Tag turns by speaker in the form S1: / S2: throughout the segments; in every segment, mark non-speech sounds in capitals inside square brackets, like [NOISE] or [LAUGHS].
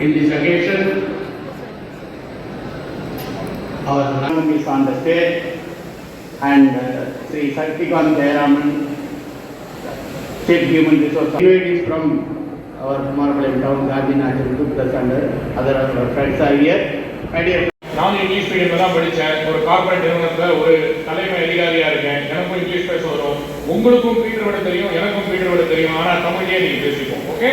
S1: In this occasion, our Ram is on the stage and uh, Sri Saktikant Jayaraman, Chief Human Resource. It is from our Marble town, Gandhinath, plus and other our friends are here. My dear
S2: நானும் English மீடியம்ல தான் படித்தேன் ஒரு corporate நிறுவனத்தில் ஒரு தலைமை அதிகாரியா இருக்கேன் எனக்கும் இங்கிலீஷ் பேச வரும் உங்களுக்கும் பீட்டர் விட தெரியும் எனக்கும் பீட்டர் விட தெரியும் ஆனா தமிழ்லயே நீங்க பேசிப்போம் ஓகே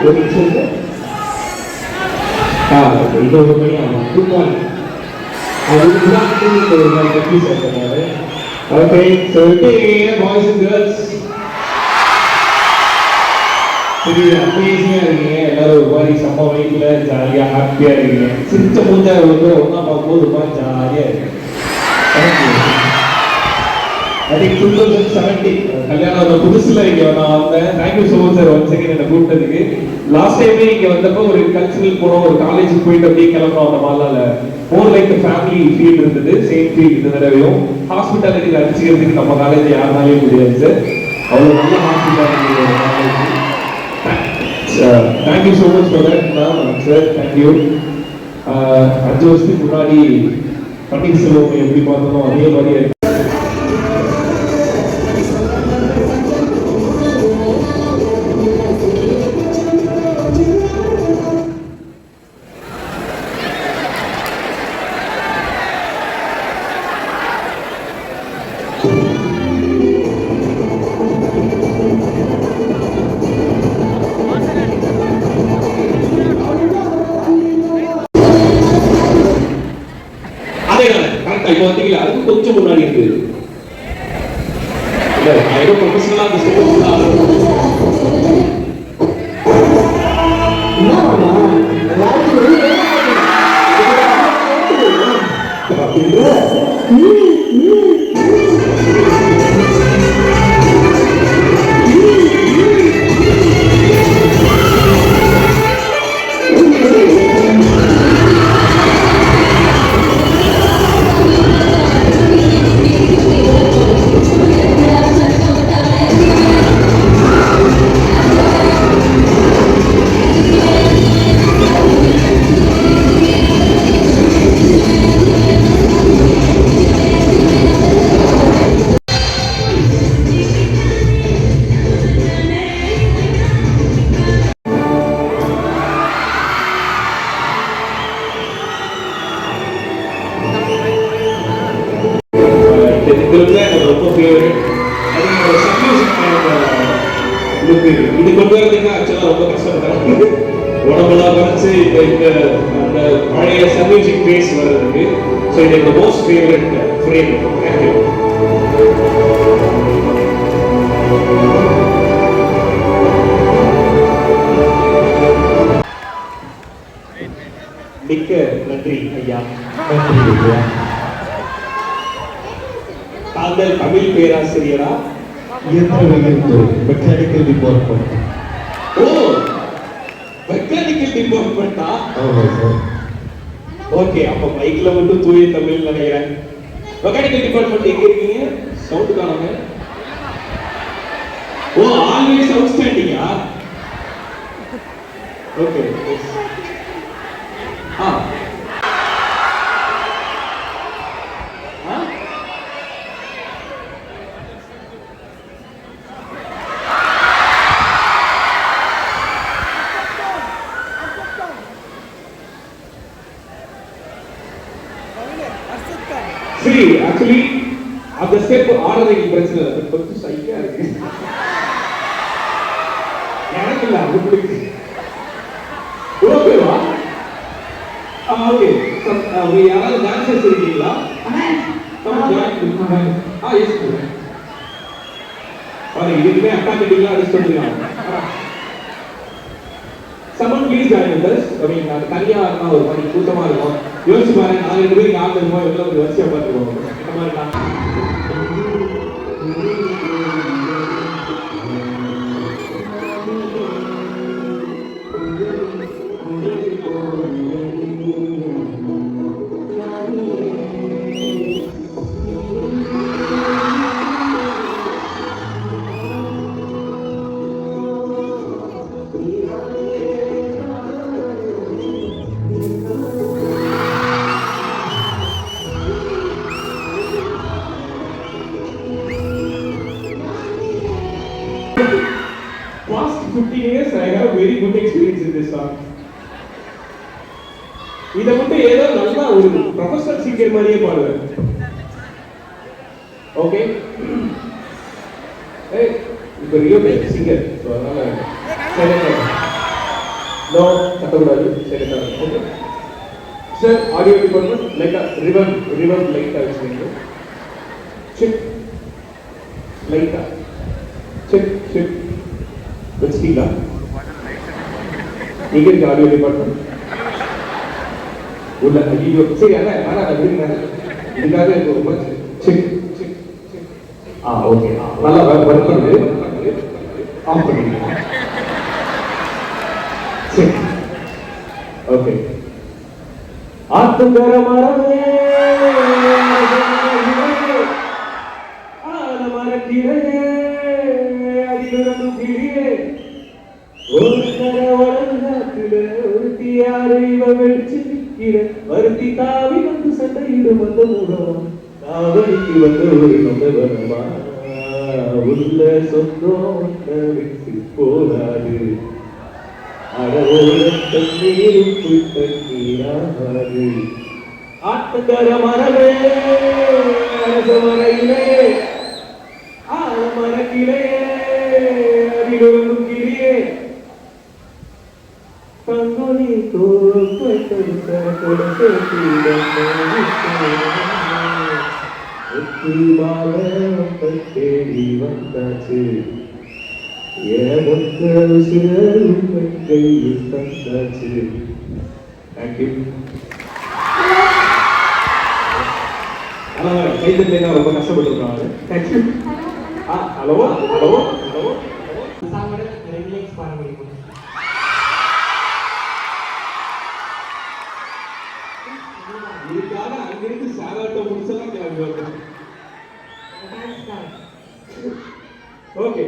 S3: ஒரு நிமிஷம் இருக்கு ஒரு மணி குட் மார்னிங் அதுக்கு முன்னாடி ஒரு மாதிரி okay so boys and girls அமேசிங்காக இருக்கீங்க எல்லாரும் ஒரு மாதிரி ஜாலியாக ஹாப்பியாக இருக்கீங்க சிரிச்ச மூஞ்சா ஒன்றா பார்க்கும்போது ஒரு மாதிரி ஜாலியாக இருக்கு I think two thousand seventeen கல்யாணம் அந்த புதுசுல இங்க நான் வந்தேன் thank you so much sir one second என்னை கூப்பிட்டதுக்கு. லாஸ்ட் டைமே இங்க வந்தப்போ ஒரு கல்ச்சுரல் போனோம் ஒரு காலேஜுக்கு போயிட்டு அப்படியே கிளம்புறோம் அந்த மாதிரில மோர் லைக் ஃபேமிலி ஃபீல் இருந்தது. சேம் ஃபீல் இந்த தடவையும். ஹாஸ்பிட்டாலிட்டியில் அடிச்சுக்கிறதுக்கு நம்ம காலேஜ் யாருனாலையும் முடியாது சார் அவ்வளோ நல்ல hospitality thank you so much for that ma'am sir thank you அஞ்சு வருஷத்துக்கு முன்னாடி பன்னீர்செல்வம் எப்படி பார்த்தோமோ அதே மாதிரி கொஞ்சம் முன்னாடி இருக்கு இல்ல நான் நன்றி ஐயா நன்றி ஐயா தாங்கள் தமிழ் பேராசிரியரா?
S4: இயந்திரவியல் துறை மெக்கானிக்கல் டிபார்ட்மெண்ட்
S3: ஓ மெக்கானிக்கல் டிபார்ட்மெண்டா ஓகே அப்ப மைக்ல மட்டும் தூய தமிழ் நினைக்கிறேன். மெக்கானிக்கல் டிபார்ட்மெண்ட் எங்க இருக்கீங்க? சவுண்ட் காணாம ஓ ஆல்வேஸ் அவுட்ஸ்டாண்டிங்கா ஓகே ஆ ஆ சரி ஆக்சுவலி அந்த ஸ்டெப் ஆடுறதுக்கு பிரச்சனை இல்லை அது கொஞ்சம் சைக்கா இருக்கு ஓகேவா ஓகே யாராவது டான்சர்ஸ் இருக்கீங்களா ஆ எஸ் பாருங்க இதுக்குமே அக்கா கிட்டலாம் அடிச்சு சமன் please join with us I mean அது தனியா இருந்தா ஒரு மாதிரி கூட்டமா இருக்கும். யோசிச்சு பாருங்க நாலு ரெண்டு பேருக்கு ஆள் இருக்குமோ எவ்வளவு ஒரு வரிசையா பார்த்துருவோம் இந்த மாதிரி நான் இதை மட்டும் ஏதோ நல்லா ஒரு ப்ரொஃபஷனல் சிங்கர் மாதிரியே பாடுவேன். ஓகே இப்போ ரியோ பெஸ்ட் சிங்கர் ஸோ அதனால சரி நோ கட்டக்கூடாது சரி ஓகே சார் ஆடியோ டிபார்ட்மெண்ட் லைட்டாக ரிவன் ரிவன் லைட்டாக வச்சுக்கோங்க செக் லைட்டாக செக் செக் வச்சிட்டீங்களா? எங்க இருக்கு ஆடியோ டிபார்ட்மெண்ட் உள்ள ஐயோ சரி அண்ணா வேணா நான் விடுங்க இதுக்காக எனக்கு ரொம்ப சரி ஆ ஓகே. நல்லா ஒர்க் பண்ணு ஆஃப் பண்ணிடுங்க சரி. ஓகே. ஆத்துங்கர மரமே. வெளிச்சு வருத்தி தாவி வந்து சண்டையிடும் வந்த முகம். காவலிக்கு வந்த ஒரு நந்தவனமா. உள்ள சொந்தம் விட்டு போகாது அடவோட தண்ணீரும் கிளியே கொடுத்த தேடி வந்தாச்சு எனக்கு சிறரும் கையில் தந்தாச்சு தேங்க்யூ ஆனால் கைத்தட்டலாம் ரொம்ப கஷ்டப்பட்டுருக்காங்க தேங்க்யூ ஆ ஹலோ ஹலோ ஹலோ கேட்டு முடிச்சதான் கேள்வி ஓகே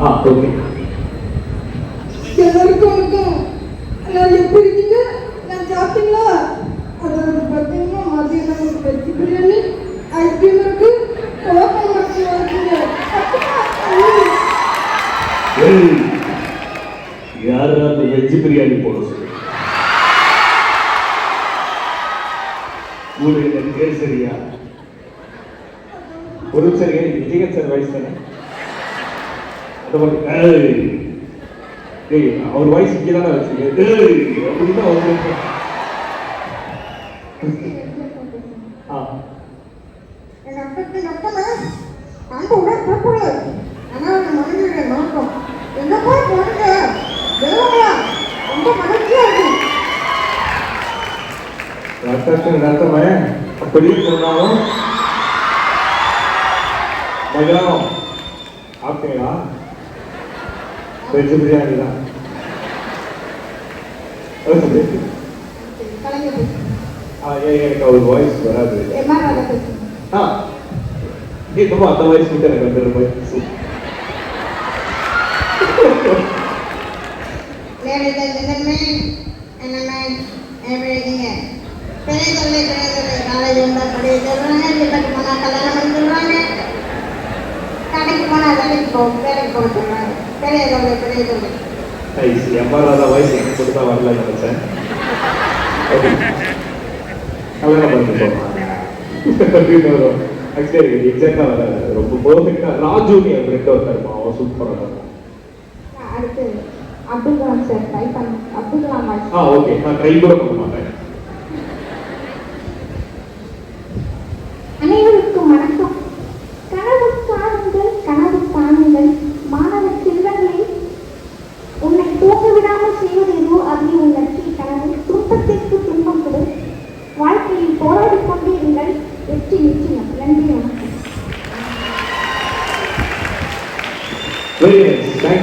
S3: ஆ ஓகே உங்களுக்கு கேசரியா? பேர் சரியா ஒரு சரியா விஜயகாந்த் சார் வயசு தானே அவர் வாய்ஸ் இங்கே தானே வச்சுங்க அப்படின்னு தான் அவர் ஆ
S5: எங்க அப்பா நட்டமா அந்த உடல் தப்புல ஆனா அந்த மனைவியோட நோக்கம் எங்க போய் போனீங்க தேவங்களா ரொம்ப மகிழ்ச்சியா இருக்கு
S3: ரத்தத்தின் ரத்தமே அப்படி சொன்னாலும் மகிழம். சாப்பிட்டீங்களா வெஜ் பிரியாணி தான்.
S5: கலைஞர்
S3: எனக்கு அவர் வாய்ஸ் வராது. ஆ இன்னமும் அந்த வாய்ஸ் எனக்கு வந்துடும் வாய்ஸ்
S5: and everything. தொல்லை பெரிய தொல்லை காலேஜ் வந்தா படிக்க சொல்கிறாங்க வீட்டுக்கு போனால் கல்யாணம் பண்ணி சொல்கிறாங்க கடைக்கு போனால் வேலைக்கு போ வேலைக்கு போக சொல்கிறாங்க பெரிய தொல்லை பெரிய தொல்லை
S3: நைஸ் எம்ஆர் எனக்கு கொடுத்தா வரல நினைச்சேன் கல்யாணம் ஆக்சுவலி எக்ஸாக்டாக வராது ரொம்ப பர்ஃபெக்டாக அவன் சூப்பராக
S5: அடுத்து அப்துல் கலாம் சார் ட்ரை பண்ண அப்துல் கலாம்
S3: ஆ ஓகே நான் ட்ரை கூட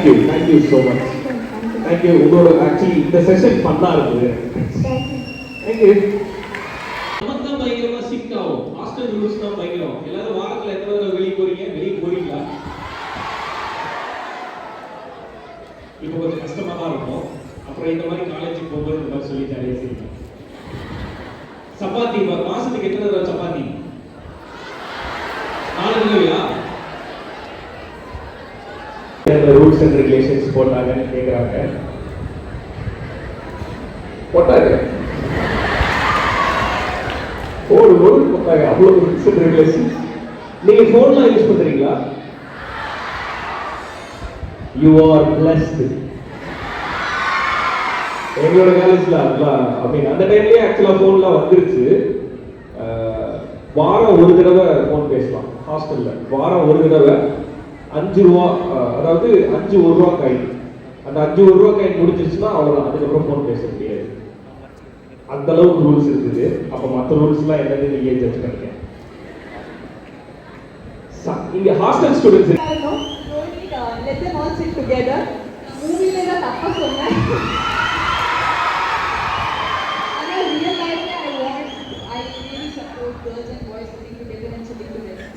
S3: thank you thank you so much thank you உங்களோட ஆக்சுவலி இந்த செஷன் ஃபன்னாக இருக்குது தேங்க்யூ
S6: நமக்கு தான் பயங்கரமா சிக் ஆகும். ஹாஸ்டல் ரூல்ஸ் தான் பயங்கரம். எல்லாரும் வாரத்துல எத்தனை தடவை வெளியே போறீங்க? வெளியே போறீங்களா? இப்போ கொஞ்சம் கஷ்டமா தான் இருக்கும். அப்புறம் இந்த மாதிரி காலேஜுக்கு போகும்போது இந்த மாதிரி சொல்லி செய்யுங்க சப்பாத்தி மாசத்துக்கு எத்தனை தடவை சப்பாத்தி நாலு தடவையா
S3: ரூல்ஸ் அண்ட் ரெகுலேஷன்ஸ் போட்டாங்கன்னு கேட்குறாங்க போட்டாங்க. ஒரு ஒரு போட்டாங்க. அவ்வளோ ரூல்ஸ் அண்ட் ரெகுலேஷன்ஸ்
S6: நீங்கள் ஃபோன்லாம் யூஸ் பண்ணுறீங்களா
S3: யூ ஆர் பிளஸ்டு எங்களோட காலேஜில் அதெல்லாம் அப்படின்னு அந்த டைம்லயே ஆக்சுவலாக ஃபோன்லாம் வந்துருச்சு. வாரம் ஒரு தடவை ஃபோன் பேசலாம். ஹாஸ்டல்ல வாரம் ஒரு தடவை அஞ்சு ரூபா அதாவது அஞ்சு ஒரு ரூபா காயின் அந்த அஞ்சு ஒரு ரூபா காயின் முடிஞ்சிருச்சுன்னா அவ்வளோதான் அதுக்கப்புறம் ஃபோன் பேச முடியாது. அந்த அளவுக்கு ரூல்ஸ் இருக்குது. அப்போ மற்ற ரூல்ஸ்லாம் என்னன்னு நீங்க ஜட்ஜ் பண்ணுங்க இங்க hostel students
S7: let them all sit together. மூவில தான் தப்பா சொன்னேன். ஆனா ரியல் லைஃப்ல I want I really support and boys sitting together and sitting together.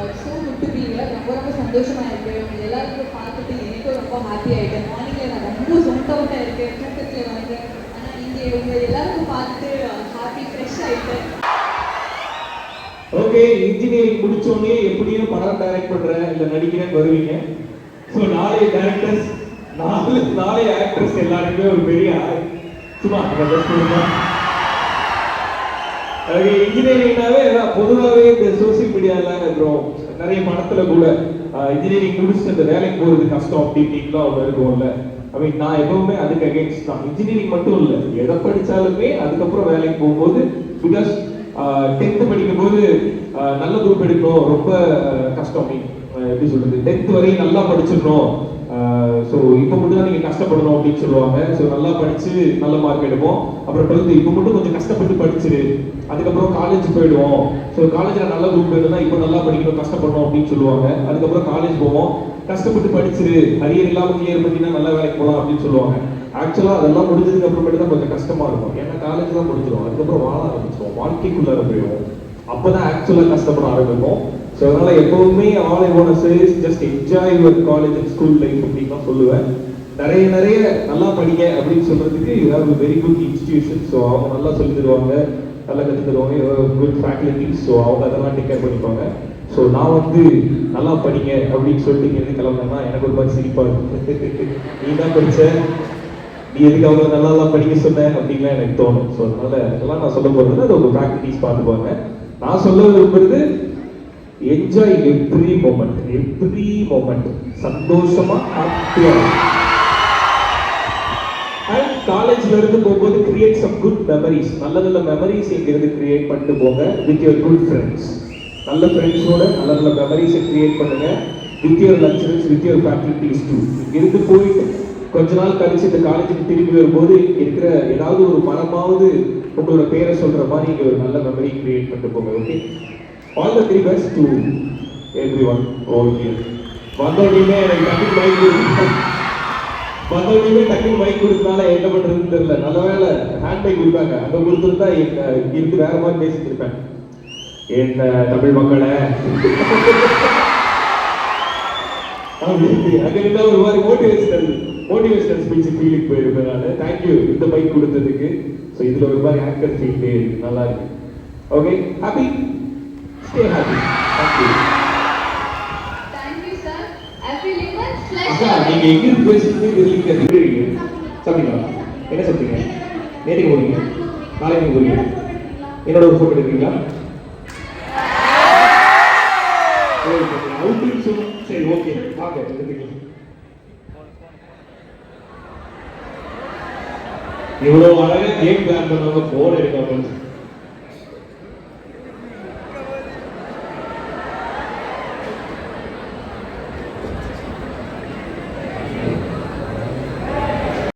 S7: One so good ரொம்ப ரொம்ப சந்தோஷமா இருக்கேன் உங்க எல்லாருக்கும் பார்த்துட்டு எனக்கும் ரொம்ப ஹாப்பி ஆயிட்டேன் மார்னிங்ல நான் ரொம்ப சொந்த இருக்கேன். தூக்கத்துல வந்தேன் ஆனா இங்கே உங்க எல்லாருக்கும் பார்த்துட்டு ஹாப்பி ஃப்ரெஷ் ஆயிட்டேன்
S3: ஓகே இன்ஜினியரிங் முடிச்சோடனே எப்படியும் படம் டைரக்ட் பண்ணுறேன் இல்லை நடிக்கிறேன் வருவீங்க. ஸோ நாளைய டேரக்டர்ஸ் நாலு நாளைய ஆக்டர்ஸ் எல்லாருக்குமே ஒரு பெரிய சும்மா இன்ஜினியரிங்னாவே பொதுவாகவே இந்த சோசியல் மீடியால இருக்கிறோம். நிறைய படத்துல கூட இன்ஜினியரிங் முடிச்சுட்டு அந்த வேலைக்கு போறது கஷ்டம் அப்படி அவங்க இருக்கும்ல. ஐ மீன் நான் எப்பவுமே அதுக்கு அகேன்ஸ்ட் தான். இன்ஜினியரிங் மட்டும் இல்லை எதை படிச்சாலுமே அதுக்கப்புறம் வேலைக்கு போகும்போது பிகாஸ் டென்த்து படிக்கும்போது ஆஹ், நல்ல குரூப் எடுக்கணும் ரொம்ப கஷ்டம். எப்படி சொல்றது? டென்த் வரையும் நல்லா படிச்சிடணும். ஸோ இப்போ மட்டும் தான் நீங்கள் கஷ்டப்படணும் அப்படின்னு சொல்லுவாங்க. ஸோ நல்லா படித்து நல்ல மார்க் எடுப்போம். அப்புறம் டுவெல்த்து இப்போ மட்டும் கொஞ்சம் கஷ்டப்பட்டு படிச்சிரு. அதுக்கப்புறம் காலேஜ் போயிடுவோம். ஸோ காலேஜில் நல்ல குரூப் வேணும்னா இப்போ நல்லா படிக்கணும் கஷ்டப்படணும் அப்படின்னு சொல்லுவாங்க. அதுக்கப்புறம் காலேஜ் போவோம். கஷ்டப்பட்டு படிச்சிரு. அரியர் இல்லாமல் கிளியர் பண்ணினா நல்ல வேலைக்கு போகலாம் அப்படின்னு சொல்லுவாங்க. ஆக்சுவலாக அதெல்லாம் முடிஞ்சதுக்கு அப்புறமேட்டு தான் கொஞ்சம் கஷ்டமாக இருக்கும். ஏன்னா காலேஜ் தான் முடிஞ்சிடும் அதுக்கப்புறம் வாழ ஆரம்பிச்சிடும் வாழ்க்கைக்குள்ளார போயிடும் அப்பதான் ஆக்சுவலாக கஷ்டப்பட ஆரம்பிப்போம். ஸோ அதனால் எப்போவுமே all I one says just enjoy your college and school life அப்படின்னு தான் சொல்லுவேன். நிறைய நிறைய நல்லா படிங்க அப்படின்னு சொல்கிறதுக்கு you have very good institution so அவங்க நல்லா சொல்லி தருவாங்க நல்லா கற்று தருவாங்க. குட் ஃபேக்கல்ட்டிஸ் ஸோ அவங்க அதெல்லாம் டேக் கேர் பண்ணிப்பாங்க. ஸோ நான் வந்து நல்லா படிங்க அப்படின்னு சொல்லிட்டு இங்கே கிளம்புனா எனக்கு ஒரு மாதிரி சிரிப்பாக இருக்கும் [LAUGHS] நீ தான் படித்த நீ எதுக்கு அவங்க நல்லா எல்லாம் படிக்க சொன்ன அப்படின்லாம் எனக்கு தோணும். ஸோ அதனால அதெல்லாம் நான் சொல்ல போகிறது அது ஒரு ப்ராக்டிஸ் பார்த்துப்பாங்க. நான் சொல்ல விரும்புறது enjoy every moment every moment சந்தோஷமா ஹாப்பியா அண்ட் காலேஜ்ல இருந்து போகும்போது கிரியேட் சம் குட் மெமரிஸ் நல்ல நல்ல மெமரிஸ் இங்கிருந்து கிரியேட் பண்ணிட்டு போங்க? வித் யுவர் குட் ஃப்ரெண்ட்ஸ் நல்ல ஃப்ரெண்ட்ஸோட நல்ல நல்ல மெமரிஸை கிரியேட் பண்ணுங்க. With your lecturers with your faculties to இங்கிருந்து போயிட்டு கொஞ்ச நாள் கழிச்சு இந்த காலேஜுக்கு திரும்பி வரும்போது இருக்கிற ஏதாவது ஒரு மரமாவது உங்களோட பேரை சொல்ற மாதிரி இங்க ஒரு நல்ல மெமரி கிரியேட் பண்ணிட்டு போங்க okay all the three best to everyone okay வந்தோடனே எனக்கு டக்குனு மைக் வந்தோடனே டக்குனு மைக் கொடுத்தனால என்ன பண்ணுறதுன்னு தெரியல. நல்ல வேலை ஹேண்ட் மைக் கொடுத்தாங்க. அங்க கொடுத்துருந்தா எங்கள் இருந்து வேற மாதிரி பேசிட்டு இருப்பேன். என்ன தமிழ் மக்களை? அங்கே ஒரு மாதிரி மோட்டிவேஷனல் மோட்டிவேஷனல் ஸ்பீச் ஃபீலிங் போயிருப்பேன் நான். தேங்க்யூ இந்த மைக் கொடுத்ததுக்கு. ஸோ இதில் ஒரு மாதிரி ஆங்கர் ஃபீல் நல்லா இருக்கு. Okay happy stay happy thank you
S7: Thank you, sir. I feel even flushed.
S3: நீங்க எங்க இருந்து பேசுறீங்க? தெரியல சாப்பிட்டீங்களா என்ன சாப்பிட்டீங்க நேற்றுக்கு போறீங்க. நாளைக்கு போறீங்க. என்னோட ஒரு போட்டோ எடுக்கிறீங்களா? சரி ஓகே வாங்க எடுத்துக்கலாம். இவ்வளவு அழகா கேம் பிளான் பண்ணவங்க போன் எடுக்காம